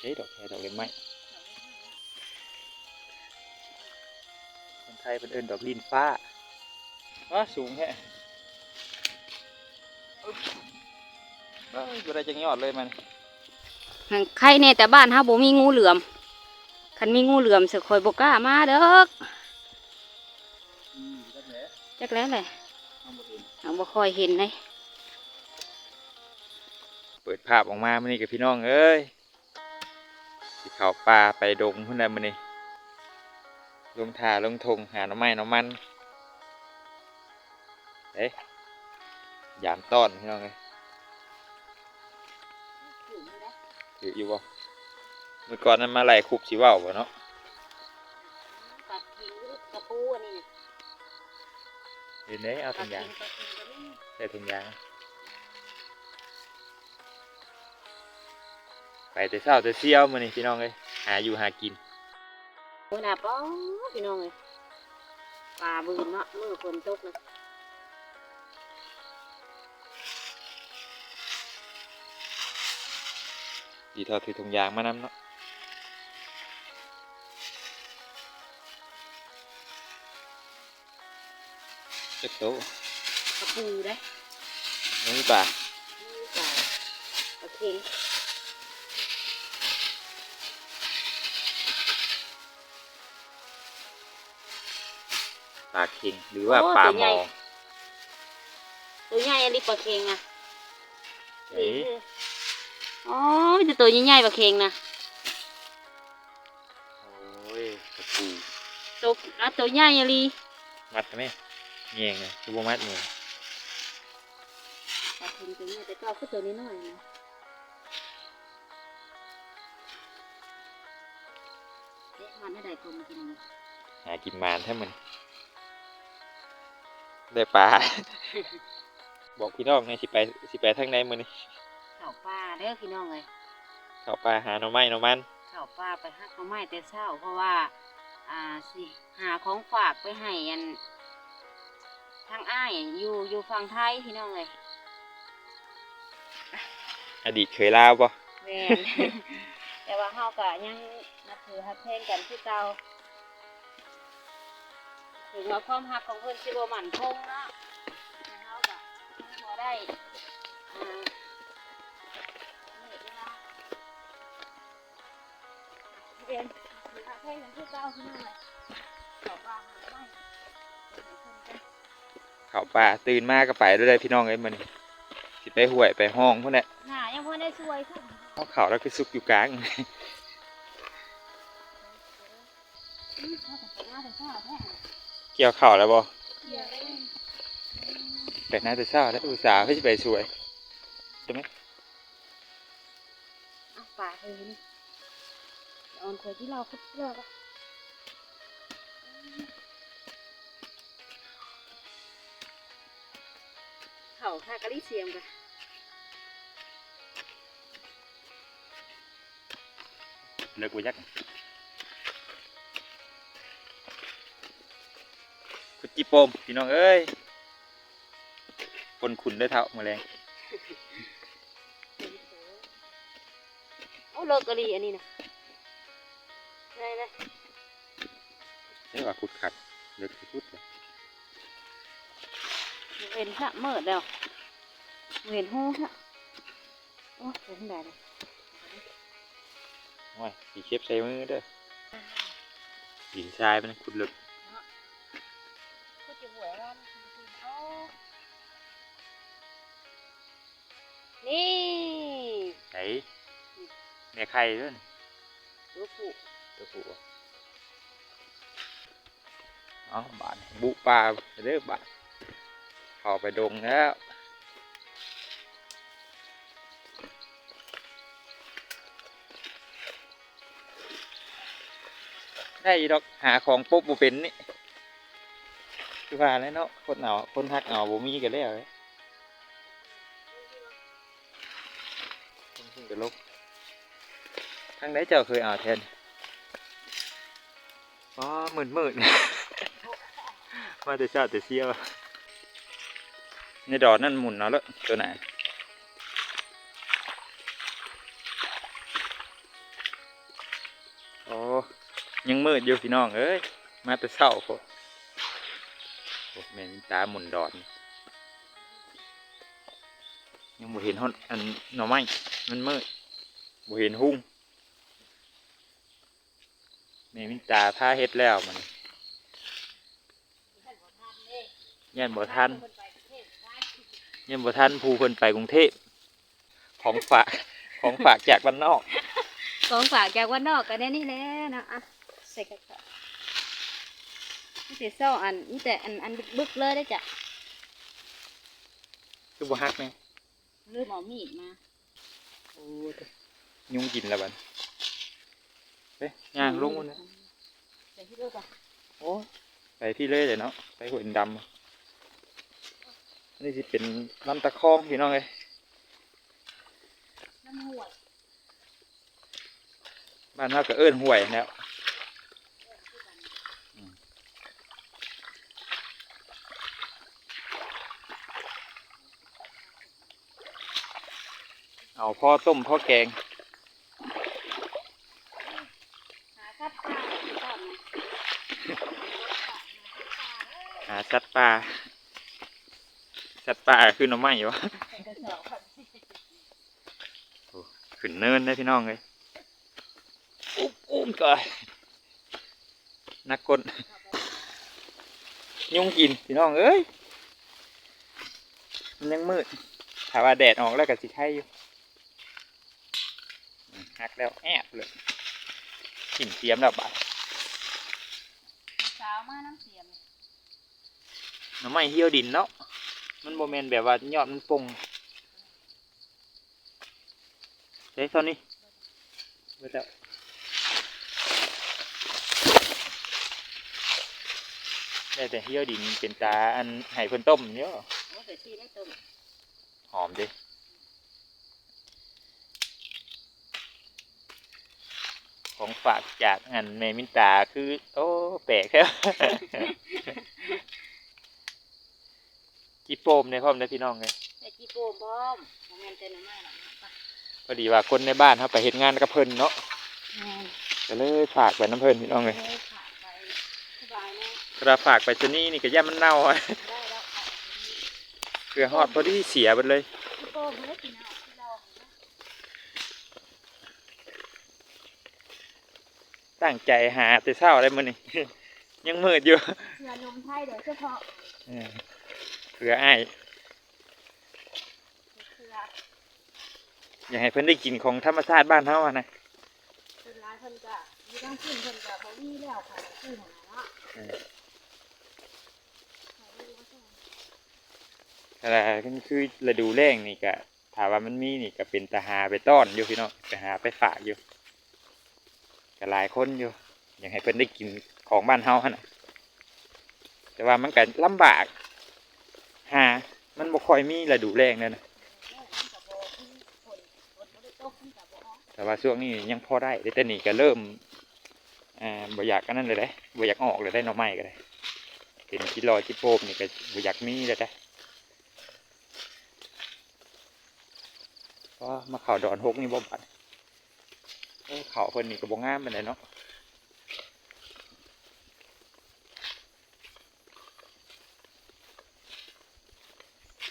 เฮ้ยดอกแคดอกเล็กไม้คนไทยเป็นเอินดอกลินฟ้าว้าสูงแค่อึ๊บเอ้ยบ่ได้จังยอดเลยมันใครเนี่ยแต่บ้านเฮาบ่มีงูเหลือมคันมีงูเหลือมสิคอยบ่กล้ามาเด้ออืมจักแหละจักแล้วแหละเอาบ่เห็นเอาบ่ค่อยเห็นเลยเปิดภาพออกมามื้อนี้กับพี่น้องเอ้ยสิ เข้าป่าไปดงพุ่นน่ะมื้อนี้ลงท่าลงทงหาหน่อไม้หน่อมันเอ๊ะยามต้อนพี่น้องเอ้ยอยู่อยู่บ่เมื่อก่อนนั้นมาไล่คุบสิเว้าบ่เนาะปักหินกระปูอันนี้น่ะเห็นเด้เอาถุงยางปักหินก็มีใส่ถุงยาง ไปแต่เช้าแต่เที่ยวมื้อนี้พี่น้องเอ้ยหาอยู่หากินโอ้น่ะป้อพี่น้องเอ้ยปลาบืนเนาะมื้อฝนตกนะดีทอถือถุงยางมานำเนาะเจ็บโตะกระปูเด้ไม่มีป่านี่ปลาปลาเค็ ลาเค็งหรือว่าปลาหมอตัวใหญ่อันนี้ปลาเค็งอะเอ้ยอ๋อมีแต่ตัวใหญ่ๆปลาเค็งนะโอ้ยกระปูตัวอะตัวใหญ่อะลีมัดไหมเงียงเลยคือบ่มัดเงียงปลาเค็งตัวใหญ่แต่ก็คือตัวนี้น้อยๆนะเอ๊ะมันให้ได้ตัวมากินเลยหากินมานแท้มัน ได้ปลา บอกพี่น้องในอยสิไปสิไปทางไหนมื้อนี้ข้าวปลาเด้อพี่น้องเลยเข้าป่าหาหน่อไม้หน่อมันข้าวปลาไปหักหน่อไม้แต่เช้า เพราะว่า อ่าสิหาของฝากไปให้อันทางอ้ายอยู่อยู่ฝั่งไทยพี่น้องเลยอดีตเคยลาวบ่แม่น แต่ว่าเฮาก็ยังนับถือฮักเพลงกันคือเก่า ถึงว่าความฮักของเพิ่นสิบ่มั่นคงเนาะแต่เฮาก็ยังบ่ได้อ่านี่เวลาเรียนถือฮักเพลงกันคือเก่าพี่น้องเลยข้าวปลาหาไม้เดี๋ยวให้เพิ่นกันเข้าป่าตื่นมาก็ไปด้วยเลยพี่น้องเอ้ยมื้อนี้สิไปห้วยไปห้องพุ่นแหละหน้ายังพอได้ช่วยค่ะเอาเขาแล้วคือซุกอยู่กลางอืมเขาก็ไปหน้าแต่เช้าแท้ เกี่ยวเข่าแล้วบ่เดี๋ยวได้ไปหน้าแต่เช้าแล้วอุตส่าห์เพื่อจะไปสวยใช่ไหมเอาปลาเลยนี่เอาอันเคยที่เราคุดเลือกอะเขาค่ากะลิเซียมกันเลิกบุยักคุ ดจีโปมพี่น้องเอ้ยคนขุนได้เท่าแมลงโอ้เลิกกะลีอันนี้นะได้เลยใช่ว่าขุดขัดเลิกสิขุดเลยเห็นพระเมิดแล้วเห็นหูพระโอ้เห็นได้เลยว้ายสีเชฟใส่มือเด้อดินทรายมันขุดเลิก ก็จะหวยร้อนเอานี่ไหนเนี่ยไข่ด้วยนี่ตัวผู้ตัวผู้อะเอาบาดบุปลาไปเด้อบาดเข้าไปดงแล้วได้อีดอกหาของปุ๊บบ่เป็นนี่ คือว่าแล้วเนาะคนเอาคนหักเอาบ่มีกันแล้วเลยคนขึ้นกันลกทางไหนเจ้าเคยเอาแทนอ๋อหมื่นหมื่นมาแต่เช้าแต่เชี่ยวในดอกนั่นหมุนเอาแล้วตัวไหนโอ้ยังมืดอยู่พี่น้องเอ้ยมาแต่เช้าโคโอ้ แม่นตาหมุนดอนยังบ่เห็นฮอดอันหน่อไม้มันมืดบ่เห็นหุ่งแม่มินตาพาเฮ็ดแล้วมันยันบ่ทันยันบ่ทันผู้เพิ่นไปกรุงเทพของฝากของฝากจากบ้านนอก ของฝากจากวันนอกกันนี่แหละเนาะอะใส่กระเป๋า นี่แต่ซ่ออันนี่แต่อันอันบึกๆเลยได้อจ้ะคือบ่ฮักแม่ลืมเอามีดมาโอ้ยยุงกินแล้วบัดเฮ้ยย่างลงมันนะใส่ที่เลือกอะโอ้ยไปพี่เลยเลยเนาะไปหัวอินดำนี่สิเป็นลำตะคองพี่น้องเลยน้ำห่วยบ้านเราก็เอิ้นห่วยแล้ว เอาพ่อต้มพ่อแกงหาคับปลาที่ก่อนนะหาสัตว์ป่าสัตว์ป่าคือหน่อไม้วะใส่กรอขึ้นเนินได้พี่น้องเลยอุ้มอุ้มก่อยนักกลยุงกินพี่น้องเอ้ยมันยังมืดถ้าว่าแดดออกแล้วก็สิไข่อยู่ หักแล้วแอบเลยกินเตรียมแล้วบาดสาวมาน้ำเสียมหน่อไม้เหี่ยวดินเนาะมันโมเมนแบบว่ายอดมันปงเฮ้ยตอนนี้เบิดแล้วได้แต่เหี่ยวดินเป็นตาอันไห้เพิ่นต้มเนาะโอ้ใส่ชีได้ต้มหอมดิ ของฝากจากอันเมมินตาคือ โอ้แปลกครับจีโปมในพร้อมได้พี่น้องเลยใส่จีโป้พร้อมโมเมนต์เจอหน่อไม้หรอกนะพอดีว่าคนในบ้านเขาไปเห็นงานกับเพิ่นเนาะแม่นก็เลยฝากไปน้ำเพิ่นพี่น้องเลยเลยขาดไปสบายนะเวลาฝากไปชนี่นี่ก็ย่ามันเน่าอะได้แล้วค่ะเพื่อฮอดพอดีเสียไปเลยจีโป้ไม่ได้กินเอาที่เรา ตั้งใจหาแต่เช้าได้มื้อนี่ ยังมืดอยู่เพื่อนมไทยโดยเฉพาะเออเพื่ออ้ายเพื่ออยากให้เพิ่นได้กินของธรรมชาติบ้านเฮาอะนะเป็นร้านเพิ่นก็มีทั้งขึ้นเพิ่นก็บ่มีแล้วค่ะขึ้นหาเนาะแต่ก็คือฤดูแล้งนี่ก็ถามว่ามันมีนี่ก็เป็นตาหาไปต้อนอยู่พี่น้องไปหาไปฝากอยู่ ก็หลายคนอยู่อยากให้เพิ่นได้กินของบ้านเฮาหั่นะแต่ว่ามันก็ลำบาก หา มันบ่ค่อยมีฤดูแล้งนั่นนะแต่ว่าช่วงนี้ยังพอได้แต่นี่ก็เริ่มอ่าบ่อยากกันนั่นเลยเด้บ่อยากออกเลยได้หน่อไม้ก็ได้เป็นกิโลจิโปมนี่ก็บ่อยากมีเลยเด้ก็มาข่าวดอนหกนี่บ่บัด เข่าเพิ่นนี่ก็บ่งามปานใดเนาะ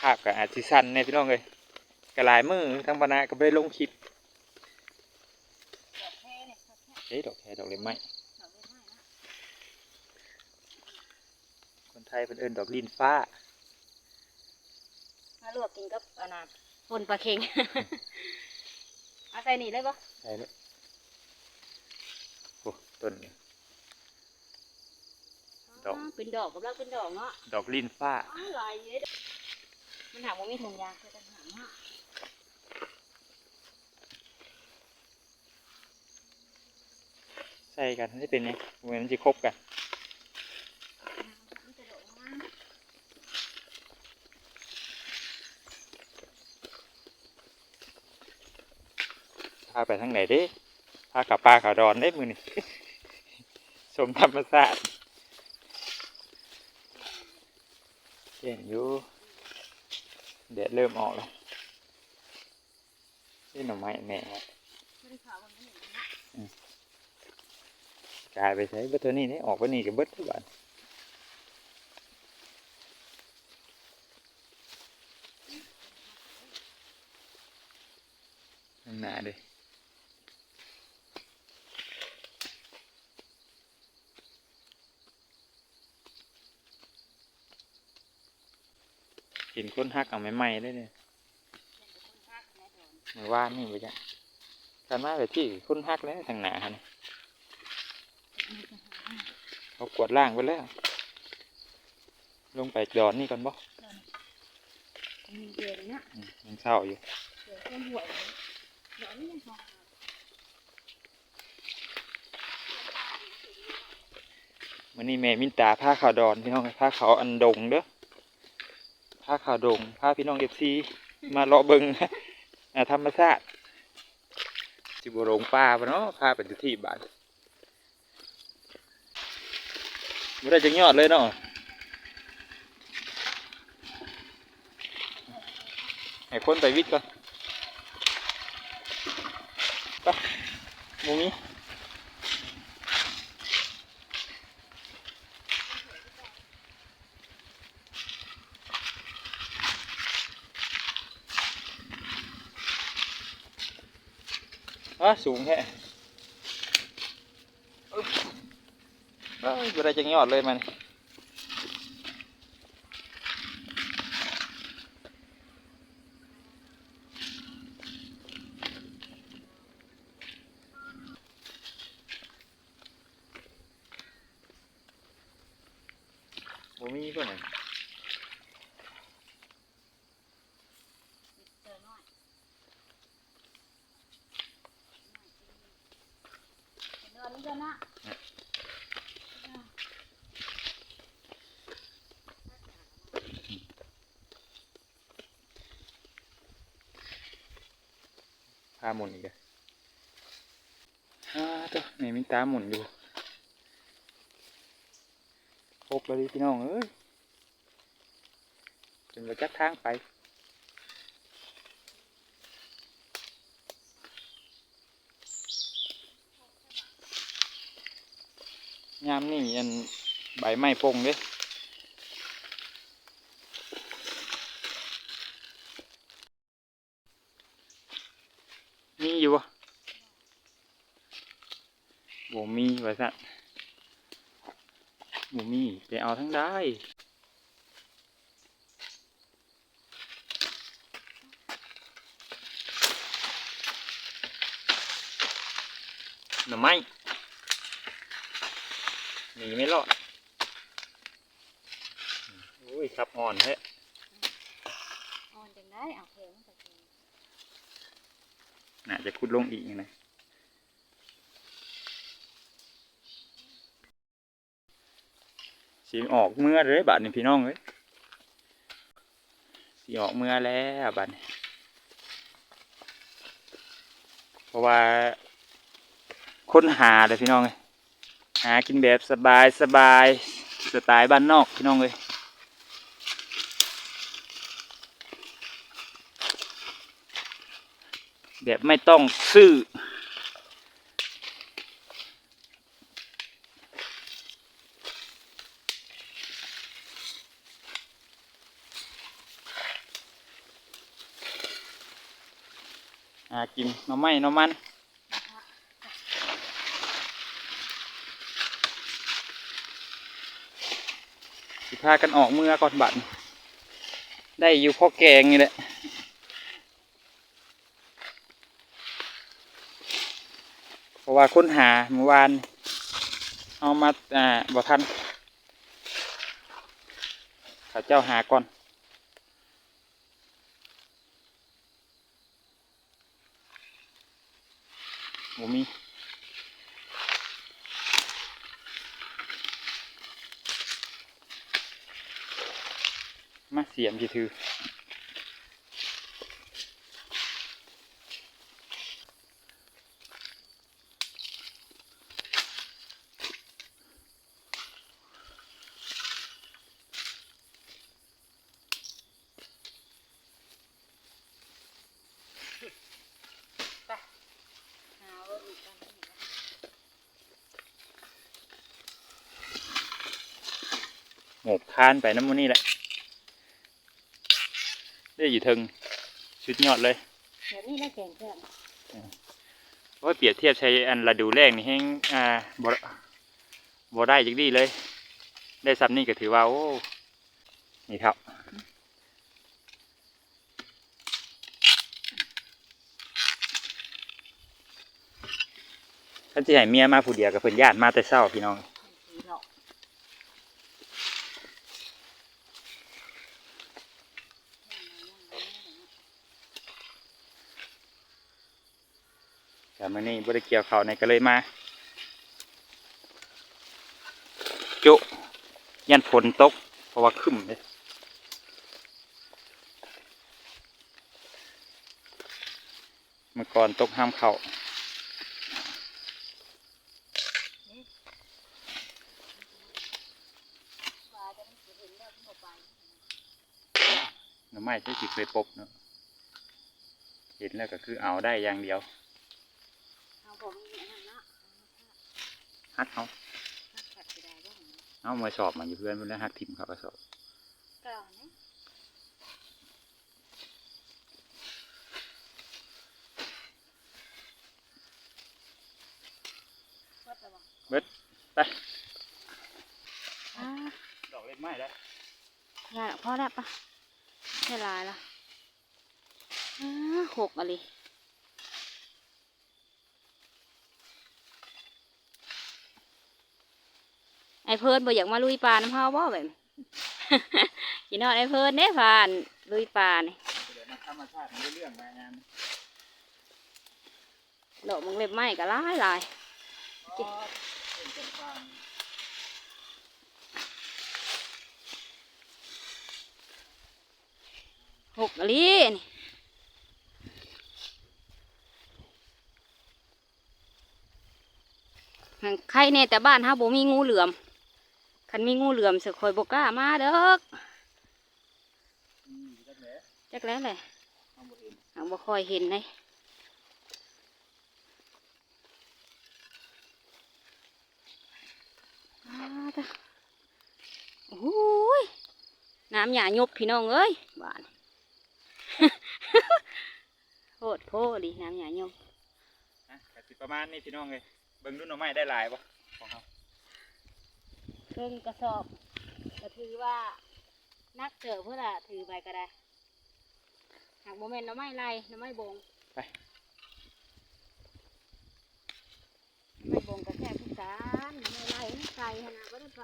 ภาพก็อาจสิสั้นแน่พี่น้องเอ้ยก็หลายมือทั้งบรรณาก็บ่ไปลงคลิปเฮ้ยดอกแคดอกเล็มไม้คนไทยเพิ่นเอิ้นดอกลิ้นฟ้า มาลวกกินกับอันน่ะป่นปลาเค็ง เอาใส่นี่เลยบ่ใช่แล้วโอ้ ต้นนี่ดอก เป็นดอกกำลังเป็นดอกเนาะดอกลิ้นฟ้า อ้าวหลายเยอะมันถามว่ามีถุงยางคือกันถามว่าใช่กันให้เป็นไงเหมือนมันจะครบกันมันจะดอกมากพาไปทางไหนเด้พากับปลาขาวดอนได้มือนี่ ชมธรรมศาสตร์เห็นอยู่แดดเริ่มออกแล้วนี่หน่อไม้แม่ไม่ได้ข่าววันนี้เห็นนะกลายไปใช้เบิดเท่านี้นี่ออกไปนี่ก็เบิดทุกบาทข้างหน้าเดิ เห็นคนฮักเอาใหม่ๆเลยเนี่ยเมื่อวานนี่ไปจ้ะการมาไปที่คนฮักแล้วทางหน้าฮะนี่เขากวาดล่างไปแล้ว ลงไปดอนนี่ก่อนบ่มีเดือนนะอืมยังเศร้าอยู่เดือนต้นหวยเดี๋ยวนี้ยังพอวันนี้แม่มินตาผ้าขาวดอนพี่น้องผ้าขาวอันดงเด้อ ผ้าขาวดงผ้าพี่น้องเอฟซีมาเลาะเบิงอ่าธรรมชาติสิบโรงป่าปะเนาะผ้าเป็นที่บ้านไม่ได้จังยอดเลยเนาะให้คนไปวิทย์ก่อนไปหมูนี้ อะสูงแค่เอ้ยบ่ได้จังยอดเลยมันบ่มีป่ะเนี่ย เจอน้อยเดือนนี้เดือนนะ พาหมุนอีกอะฮ่าตัวนี่มีตาหมุนอยู่ครบเลยพี่น้องเอ้ยจนเราจักทางไปยามนี่อันใบไม้ปงเด้มีอยู่บ่บ่มีว่าซั่นบ่มีไป เอาทั้งได้หน่อไม้หนีไม่รอดโอ้ยขับอ่อนแท้อ่อนจังได้เอาเพลงมาจากนี้น่าจะขุดลงอีกนะ สีออกเมื่อเลยบาดนี่พี่น้องเอ้ยสีออกเมื่อแล้วบาดนี้เพราะว่าค้นหาเลยพี่น้องเอ้ยหากินแบบสบายสบายสไตล์บ้านนอกพี่น้องเอ้ยแบบไม่ต้องซื้อ หา กินหน่อไม้หน่อมันสิพากันออกเมื่อก่อนบัตรได้อยู่พ่อแกงนี่แหละเพราะว่าค้นหาเมื่อวานเอามาอ่าบ่ทันข้าเจ้าหาก่อน บ่มีมาเสียมจีถือ หาว่าอีกกันนี่ หมก คานไปน้ำมันนี่แหละได้อยู่เทึงชุดยอดเลยเดี๋ยวนี้ได้แกงแค่เพราะว่าเปรียบเทียบใช้อันระดูแรกนี่แห้งอ่าบ่บ่ได้จักดีเลย ได้ซ้ำนี่ก็ถือว่าโอ้นี่ครับท่านจะให้เมียมาผู้เดียวกับเพิ่นญาติมาแต่เช้าพี่น้อง สีหลอก แต่มื่อนี้บริเกี่ยวเขาในก็เลยมา จุยันฝนตก เพราะว่าขึ้นเลยเมื่อก่อนตกห้ามเขาปลาจะไม่เห็นแล้วที่หมดไปหน่อไม้ที่สิเคยปบเนาะเห็นแล้วก็คือเอาได้อย่างเดียว เอาผมอย่างนั้นนะ ฮักเขาขัดไปได้บ้างเอามาสอบมาอยู่เพื่อนเพื่อนแล้วฮักทิมเขาก็สอบเก้าเนี่ยวัดระวังไปอ่าดอกเล็กไม้แล้วยาพอแล้วปะใช่ลายละอ่าหกอะไร ไอเพิ่นบ่อยากมาลุยป่าน้ำเฮาบ่แบบกินฮอดไอเพิ่นเด้ผ่านลุยป่านี่เดี๋ยวมาธรรมชาติมีเรื่องมางานดอกมังเล็บไม้ก็หลายหลายอ๋อเป็นต้นฟางหกอะไรนี่หั้นใครเนี่ยแต่บ้านเฮาบ่มีงูเหลือม คันมีงูเหลือมสิคอยบกล้ามาเด้อจักแล้วแหละเอาบ่เห็นเอาบ่ค่อยเห็นเลยอ้าเด้อโอ้ยน้ำหยาหยบพี่น้องเอ้ยบ้านโคตรโพดีน้ำหยาหยบนะกสิประมาณนี้พี่น้องเลยเบิ่งดูหน่อไม้ได้หลายปะ เครื่องกระสอบก็ถือว่านักเจอเพื่อละถือไปก็ได้ หากโมเมนต์น้ำไม้ไรน้ำไม้บงไปน้ำไม้บงก็แค่พิสานน้ำไม้ไรน้ำไก่ขนาดก็ได้ไป